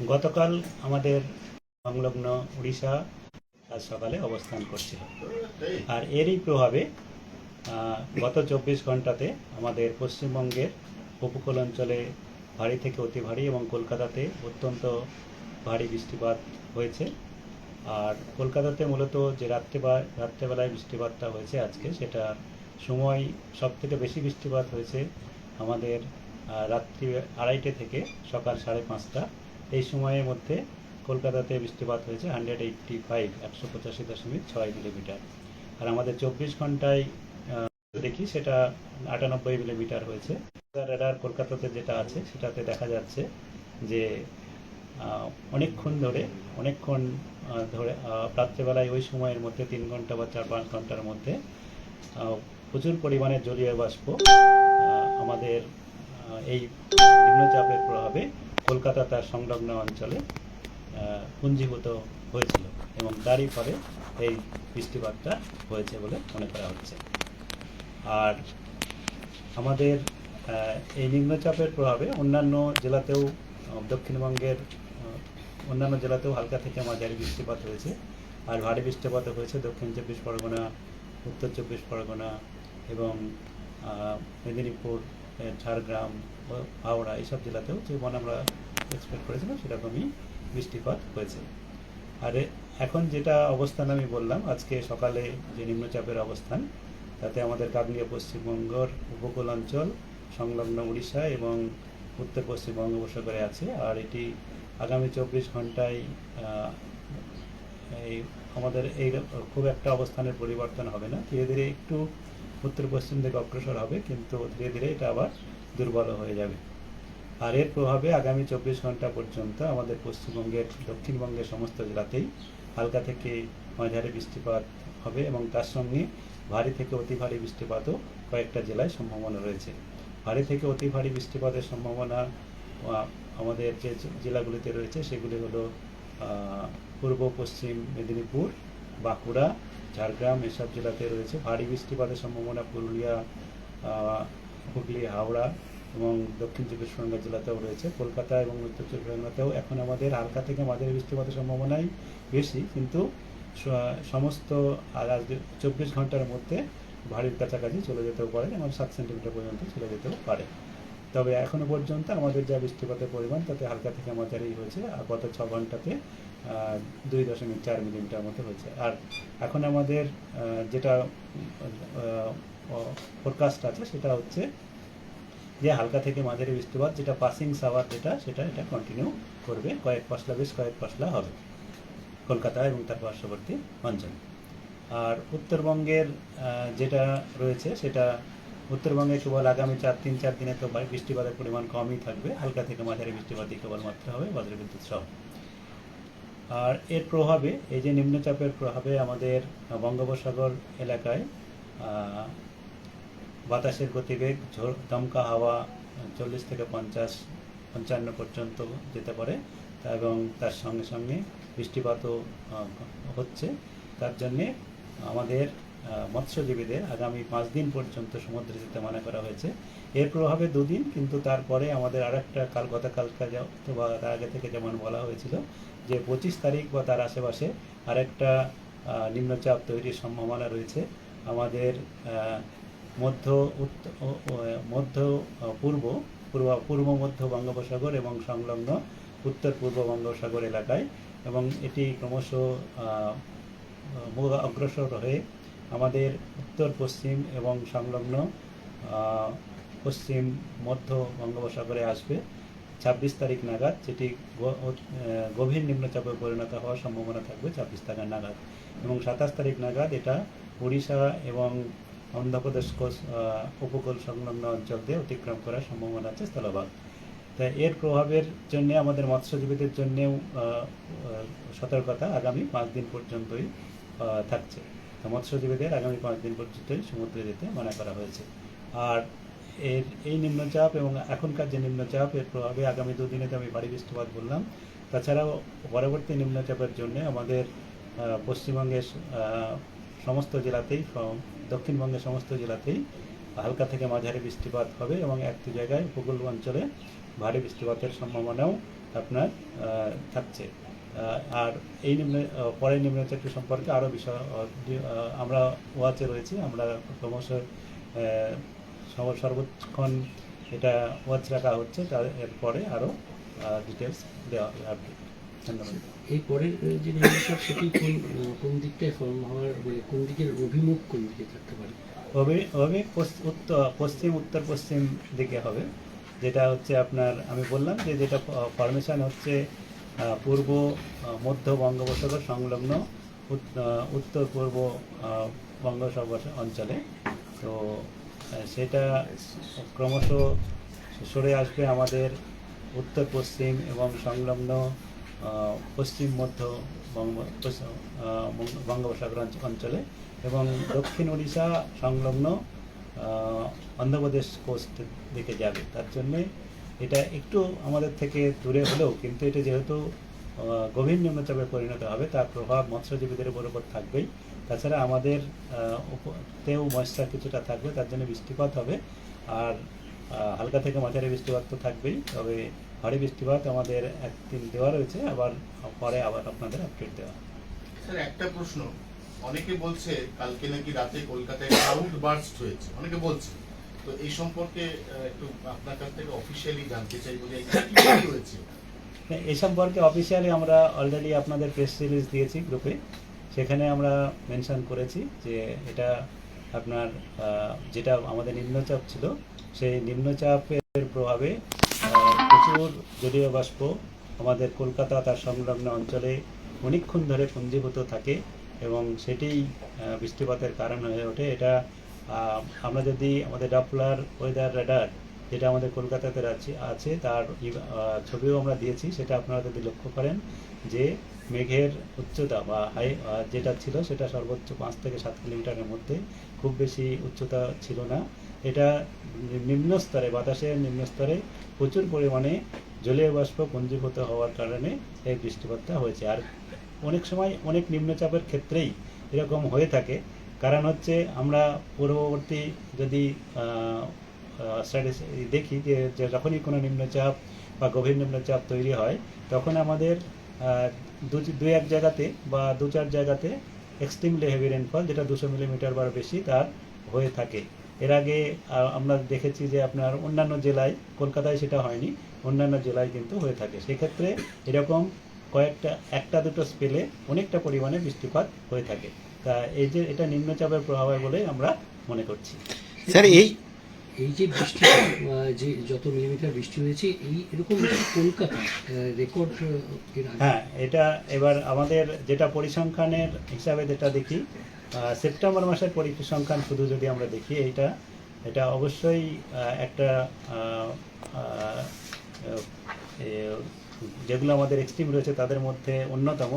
গতকাল আমাদের সংলগ্ন উড়িষ্যা আজ সকালে অবস্থান করছিল। আর এরই প্রভাবে গত চব্বিশ ঘন্টাতে আমাদের পশ্চিমবঙ্গের উপকূল অঞ্চলে ভারী থেকে অতি ভারী এবং কলকাতাতে অত্যন্ত ভারী বৃষ্টিপাত হয়েছে। আর কলকাতাতে মূলত যে রাত্রে রাত্রেবেলায় বৃষ্টিপাতটা হয়েছে আজকে, সেটা সময় সব থেকে বেশি বৃষ্টিপাত হয়েছে আমাদের রাত্রি আড়াইটে থেকে সকাল সাড়ে পাঁচটা এই সময়ের মধ্যে কলকাতাতে বৃষ্টিপাত হয়েছে হান্ড্রেড এইট্টি ফাইভ একশো পঁচাশি দশমিক ছয় মিলিমিটার আর আমাদের চব্বিশ ঘন্টায় দেখি সেটা আটানব্বই মিলিমিটার হয়েছে। রেডার কলকাতাতে যেটা আছে সেটাতে দেখা যাচ্ছে যে অনেকক্ষণ ধরে অনেকক্ষণ ধরে রাত্রেবেলায় ওই সময়ের মধ্যে তিন ঘণ্টা বা চার পাঁচ ঘণ্টার মধ্যে প্রচুর পরিমাণে জলীয় বাষ্প আমাদের এই নিম্নচাপের প্রভাবে কলকাতা তার সংলগ্ন অঞ্চলে পুঞ্জীভূত হয়েছিল এবং তারই ফলে এই বৃষ্টিপাতটা হয়েছে বলে মনে করা হচ্ছে। আর আমাদের এই নিম্নচাপের প্রভাবে অন্যান্য জেলাতেও দক্ষিণবঙ্গের অন্যান্য জেলাতেও হালকা থেকে মাঝারি বৃষ্টিপাত হয়েছে। আর ভারী বৃষ্টিপাত হয়েছে দক্ষিণ চব্বিশ পরগনা, উত্তর চব্বিশ পরগনা এবং মেদিনীপুর ঝাড়গ্রাম হাওড়া এইসব জেলাতেও যেমন আমরা এক্সপেক্ট করেছিলাম, সেরকমই বৃষ্টিপাত হয়েছে। আর এখন যেটা অবস্থান আমি বললাম, আজকে সকালে যে নিম্নচাপের অবস্থান, তাতে আমাদের কাকলিয়া পশ্চিমবঙ্গর উপকূল অঞ্চল, সংলগ্ন উড়িষ্যা এবং উত্তর পশ্চিম বঙ্গোপসাগরে আছে। আর এটি আগামী চব্বিশ ঘন্টায় এই আমাদের এই খুব একটা অবস্থানের পরিবর্তন হবে না। ধীরে ধীরে একটু উত্তর পশ্চিম দিকে অগ্রসর হবে, কিন্তু ধীরে ধীরে এটা আবার দুর্বল হয়ে যাবে। আর এর প্রভাবে আগামী চব্বিশ ঘণ্টা পর্যন্ত আমাদের পশ্চিমবঙ্গের, দক্ষিণবঙ্গের সমস্ত জেলাতেই হালকা থেকে মাঝারি বৃষ্টিপাত হবে এবং তার সঙ্গে ভারী থেকে অতি ভারী বৃষ্টিপাতও কয়েকটা জেলায় সম্ভাবনা রয়েছে। ভারী থেকে অতি ভারী বৃষ্টিপাতের সম্ভাবনা আমাদের যে যে- জেলাগুলিতে রয়েছে, সেগুলি হলো পূর্ব, পশ্চিম মেদিনীপুর, বাঁকুড়া ঝাড়গ্রাম, এসব জেলাতে রয়েছে। ভারী বৃষ্টিপাতের সম্ভাবনা পুরুলিয়া হুগলি, হাওড়া এবং দক্ষিণ চব্বিশ পরগনা জেলাতেও রয়েছে। কলকাতা এবং উত্তর চব্বিশ পরগনাতেও এখন আমাদের হালকা থেকে মাঝারি বৃষ্টিপাতের সম্ভাবনাই বেশি। কিন্তু সমস্ত চব্বিশ ঘণ্টার মধ্যে ভারীর কাছাকাছি চলে যেতেও পারে এবং সাত সেন্টিমিটার পর্যন্ত চলে যেতেও পারে। তবে এখনও পর্যন্ত আমাদের যা বৃষ্টিপাতের পরিমাণ, তাতে হালকা থেকে মাঝারি হয়েছে আর গত ছ ঘন্টাতে দুই দশমিক চার মিলিমিটার মতো হয়েছে। আর এখন আমাদের যেটা ফোরকাস্ট আছে, সেটা হচ্ছে যে হালকা থেকে মাঝারি বৃষ্টিপাত, যেটা পাসিং সাওয়ার যেটা, সেটা এটা কন্টিনিউ করবে। কয়েক পশলা বেশ কয়েক পশলা হবে কলকাতা এবং তার পার্শ্ববর্তী অঞ্চল। আর উত্তরবঙ্গের যেটা রয়েছে, সেটা উত্তরবঙ্গে কেবল আগামী চার, তিন, চার দিনে তো বৃষ্টিপাতের পরিমাণ কমই থাকবে। হালকা থেকে মাঝারি বৃষ্টিপাতই কেবলমাত্র হবে বজ্রবিদ্যুৎ সহ। আর এর প্রভাবে, এই যে নিম্নচাপের প্রভাবে আমাদের বঙ্গোপসাগর এলাকায় বাতাসের গতিবেগ, ঝোড়, দমকা হাওয়া চল্লিশ থেকে পঞ্চাশ, পঞ্চান্ন পর্যন্ত যেতে পারে। এবং তার সঙ্গে সঙ্গে বৃষ্টিপাতও হচ্ছে। তার জন্যে আমাদের মৎস্যজীবীদের আগামী পাঁচ দিন পর্যন্ত সমুদ্রে যেতে মানা করা হয়েছে। এর প্রভাবে দুদিন, কিন্তু তারপরে আমাদের আরেকটা কাল, গতকালকা যা- অথবা তার আগে থেকে যেমন বলা হয়েছিল, যে পঁচিশ তারিখ বা তার আশেপাশে আরেকটা নিম্নচাপ তৈরির সম্ভাবনা রয়েছে। আমাদের মধ্য মধ্য পূর্ব পূর্ব পূর্ব, মধ্য বঙ্গোপসাগর এবং সংলগ্ন উত্তর, পূর্ব বঙ্গোপসাগর এলাকায় এবং এটি ক্রমশ অগ্রসর হয়ে আমাদের উত্তর, পশ্চিম এবং সংলগ্ন পশ্চিম, মধ্য বঙ্গোপসাগরে আসবে। ছাব্বিশ তারিখ নাগাদ, যেটি গভীর নিম্নচাপে পরিণত হওয়ার সম্ভাবনা থাকবে ছাব্বিশ তারিখ নাগাদ। এবং সাতাশ তারিখ নাগাদ এটা উড়িষ্যা এবং অন্ধ্রপ্রদেশ উপকূল সংলগ্ন অঞ্চল দিয়ে অতিক্রম করার সম্ভাবনা আছে স্থলভাগ। তাই এর প্রভাবের জন্য, আমাদের মৎস্যজীবীদের জন্যেও সতর্কতা আগামী পাঁচ দিন পর্যন্তই থাকছে। তো মৎস্যজীবীদের আগামী পাঁচ দিন পর্যন্তই সমুদ্রে যেতে মানা করা হয়েছে। আর এর এই নিম্নচাপ এবং এখনকার যে নিম্নচাপ, এর প্রভাবে আগামী দুদিনে তো আমি ভারী বৃষ্টিপাত বললাম, তাছাড়াও পরবর্তী নিম্নচাপের জন্য আমাদের পশ্চিমবঙ্গের সমস্ত জেলাতেই দক্ষিণবঙ্গের সমস্ত জেলাতেই হালকা থেকে মাঝারি বৃষ্টিপাত হবে এবং এক দু জায়গায় উপকূল অঞ্চলে ভারী বৃষ্টিপাতের সম্ভাবনাও আপনার থাকছে। আর এই নিম্ন আহ, পরের নিম্নচাপটি সম্পর্কে আরও বিষয় আমরা ওয়াচে রয়েছি আমরা ক্রমশ সর্বক্ষণ এটা ওয়াচ রাখা হচ্ছে তার এরপরে আরও ডিটেলস দেওয়া হবে আপডেট ধন্যবাদ। এই পরের যে নির্দেশক সেটি কোন কোন দিকটায় ফর্ম হওয়ার মানে কোন দিকের অভিমুখ কোন দিকে থাকতে পারে? অভি- উত্তর পশ্চিম উত্তর পশ্চিম দিকে হবে যেটা হচ্ছে আপনার আমি বললাম যে যেটা ফরমেশন হচ্ছে পূর্ব মধ্য বঙ্গোপসাগর সংলগ্ন উত্তর পূর্ব বঙ্গোপসাগর অঞ্চলে। তো সেটা ক্রমশ সরে আসবে আমাদের উত্তর, পশ্চিম এবং সংলগ্ন পশ্চিম, মধ্য বঙ্গোপসাগর অঞ্চলে এবং দক্ষিণ উড়িষ্যা সংলগ্ন অন্ধ্রপ্রদেশ কোস্ট দিকে যাবে। তার জন্যে এটা একটু আমাদের থেকে দূরে হলেও, কিন্তু এটা যেহেতু গভীর নিম্নচাপে পরিণত হবে, তার প্রভাব মৎস্যজীবীদের উপর উপর থাকবেই। তাছাড়া আমাদের তেও ময়শ্চার কিছুটা থাকবে, তার জন্য বৃষ্টিপাত হবে। আর হালকা থেকে মাঝারি বৃষ্টিপাত তো থাকবেই, তবে ভারী বৃষ্টিপাত আমাদের একদিন দেওয়া রয়েছে, আবার পরে আবার আপনাদের আপডেট দেওয়া। স্যার, একটা প্রশ্ন। অনেকে বলছে, কালকে নাকি রাতে কলকাতায় ক্লাউড বার্স্ট হয়েছে। অনেকে বলছে। তো এই সম্পর্কে একটু আপনার কাছ থেকে অফিসিয়ালি জানতে চাইব যে কি হয়েছে হ্যাঁ, এই সম্পর্কে অফিসিয়ালি আমরা অলরেডি আপনাদের প্রেস রিলিজ দিয়েছি গ্রুপে সেখানে আমরা মেনশন করেছি যে এটা আপনার যেটা আমাদের নিম্নচাপ ছিল সেই নিম্নচাপের প্রভাবে প্রচুর জলীয় বাষ্প আমাদের কলকাতা তার সংলগ্ন অঞ্চলে অনেকক্ষণ ধরে পুঞ্জীভূত থাকে এবং আহ, বৃষ্টিপাতের কারণ হয়ে ওঠে। এটা আমরা যদি আমাদের ডাপলার ওয়েদার রেডার যেটা আমাদের কলকাতাতে আছে আছে, তার ছবিও আমরা দিয়েছি, সেটা আপনারা যদি লক্ষ্য করেন যে মেঘের উচ্চতা বা হাই যেটা ছিল, সেটা সর্বোচ্চ পাঁচ থেকে সাত কিলোমিটারের মধ্যে খুব বেশি উচ্চতা ছিল না। এটা নিম্ন স্তরে, বাতাসের নিম্ন স্তরে প্রচুর পরিমাণে জলীয় বাষ্প পুঞ্জীভূত হওয়ার কারণে এই বৃষ্টিপাতটা হয়েছে। আর অনেক সময় অনেক নিম্নচাপের ক্ষেত্রেই এরকম হয়ে থাকে। কারণ হচ্ছে আমরা পূর্ববর্তী যদি দেখি যে যে যখনই কোনো নিম্নচাপ বা গভীর নিম্নচাপ তৈরি হয়, তখন আমাদের দু দু এক জায়গাতে বা দু চার জায়গাতে এক্সট্রিমলি হেভি রেনফল যেটা দুশো মিলিমিটার বা বেশি তার হয়ে থাকে। এর আগে আমরা দেখেছি যে আপনার অন্যান্য জেলায়, কলকাতায় সেটা হয়নি, অন্যান্য জেলায় কিন্তু হয়ে থাকে। সেক্ষেত্রে এরকম কয়েকটা, একটা দুটো স্পেলে অনেকটা পরিমাণে বৃষ্টিপাত হয়ে থাকে। তা এই যে এটা নিম্নচাপের প্রভাবে বলে আমরা মনে করছি। স্যার এই এই যে বৃষ্টি যে যত মিলিমিটার বৃষ্টি হয়েছে এই এরকম কলকাতা রেকর্ড হ্যাঁ এটা এবার আমাদের যেটা পরিসংখ্যানের হিসাবে যেটা দেখি সেপ্টেম্বর মাসের পরিসংখ্যান শুধু যদি আমরা দেখি এটা এটা অবশ্যই একটা যেগুলো আমাদের এক্সট্রিম রয়েছে তাদের মধ্যে অন্যতম।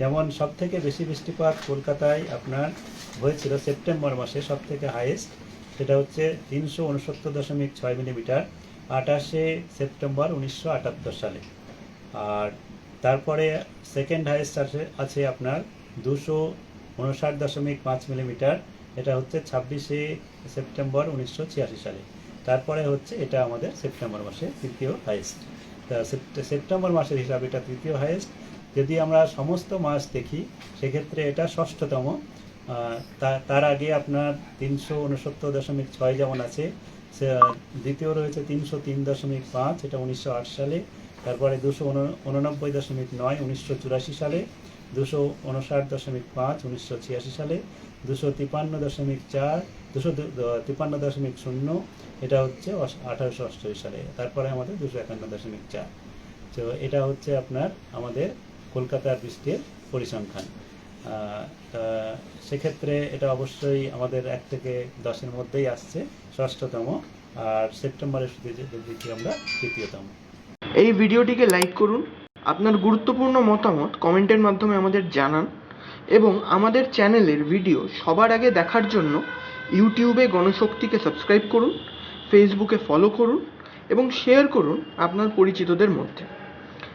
যেমন সবথেকে বেশি বৃষ্টিপাত কলকাতায় আপনার হয়েছিল সেপ্টেম্বর মাসে সব থেকে হাইয়েস্ট সেটা হচ্ছে তিনশো উনসত্তর দশমিক ছয় মিলিমিটার, আঠাশে সেপ্টেম্বর উনিশশো আটাত্তর সালে। আর তারপরে সেকেন্ড হাইয়েস্ট আছে আছে আপনার দুশো উনষাট দশমিক পাঁচ মিলিমিটার, এটা হচ্ছে ছাব্বিশে সেপ্টেম্বর উনিশশো ছিয়াশি সালে। তারপরে হচ্ছে এটা আমাদের সেপ্টেম্বর মাসে তৃতীয় হাইয়েস্ট সেপ্টেম্বর মাসের হিসাবে এটা তৃতীয় হাইয়েস্ট যদি আমরা সমস্ত মাস দেখি, সেক্ষেত্রে এটা ষষ্ঠতম। তার আগে আপনার তিনশো উনসত্তর দশমিক ছয় যেমন আছে দ্বিতীয় রয়েছে তিনশো তিন দশমিক পাঁচ, এটা উনিশশো আট সালে। তারপরে দুশো উননব্বই দশমিক নয়, উনিশশো চুরাশি সালে। দুশো উনষাট দশমিক পাঁচ, উনিশশো ছিয়াশি সালে। দুশো তিপান্ন দশমিক চার, দুশো তিপান্ন দশমিক শূন্য, এটা হচ্ছে আঠারোশো অষ্টআশি সালে। তারপরে আমাদের দুশো একান্ন দশমিক চার। তো এটা হচ্ছে আপনার, আমাদের কলকাতার বৃষ্টির পরিসংখ্যান। সেক্ষেত্রে এটা অবশ্যই আমাদের এক থেকে দশের মধ্যেই আসছে, ষষ্ঠতম আর সেপ্টেম্বরের দেখি আমরা তৃতীয়তম। এই ভিডিওটিকে লাইক করুন, আপনার গুরুত্বপূর্ণ মতামত কমেন্টের মাধ্যমে আমাদের জানান এবং আমাদের চ্যানেলের ভিডিও সবার আগে দেখার জন্য ইউটিউবে গণশক্তিকে সাবস্ক্রাইব করুন, ফেসবুকে ফলো করুন এবং শেয়ার করুন আপনার পরিচিতদের মধ্যে।